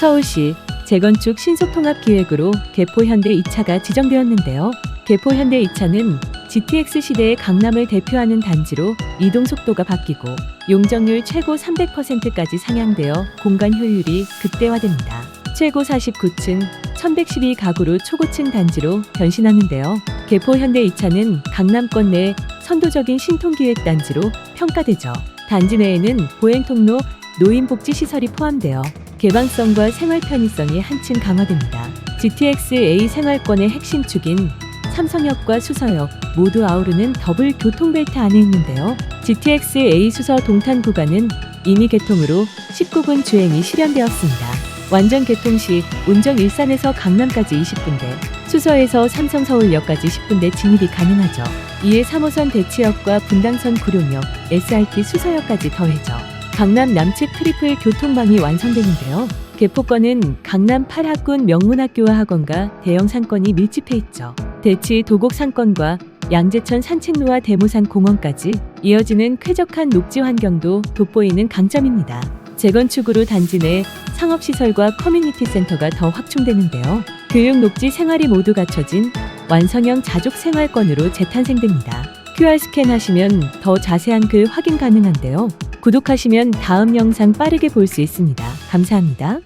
서울시 재건축 신속통합 기획으로 개포현대 2차가 지정되었는데요. 개포현대 2차는 GTX 시대의 강남을 대표하는 단지로 이동 속도가 바뀌고 용적률 최고 300%까지 상향되어 공간 효율이 극대화됩니다. 최고 49층 1112 가구로 초고층 단지로 변신하는데요. 개포 현대 2차는 강남권 내 선도적인 신통기획 단지로 평가되죠. 단지 내에는 보행 통로, 노인복지 시설이 포함되어 개방성과 생활 편의성이 한층 강화됩니다. GTX A 생활권의 핵심 축인 삼성역과 수서역 모두 아우르는 더블 교통벨트 안에 있는데요. GTX A 수서 동탄 구간은 이미 개통으로 19분 주행이 실현되었습니다. 완전 개통 시 운정 일산에서 강남까지 20분대, 수서에서 삼성 서울역까지 10분대 진입이 가능하죠. 이에 3호선 대치역과 분당선 구룡역, SRT 수서역까지 더해져 강남 남측 트리플 교통망이 완성되는데요. 개포권은 강남 8학군 명문학교와 학원과 대형 상권이 밀집해 있죠. 대치 도곡 상권과 양재천 산책로와 대모산 공원까지 이어지는 쾌적한 녹지 환경도 돋보이는 강점입니다. 재건축으로 단지 내 상업시설과 커뮤니티 센터가 더 확충되는데요. 교육, 녹지, 생활이 모두 갖춰진 완성형 자족 생활권으로 재탄생됩니다. QR 스캔하시면 더 자세한 글 확인 가능한데요. 구독하시면 다음 영상 빠르게 볼 수 있습니다. 감사합니다.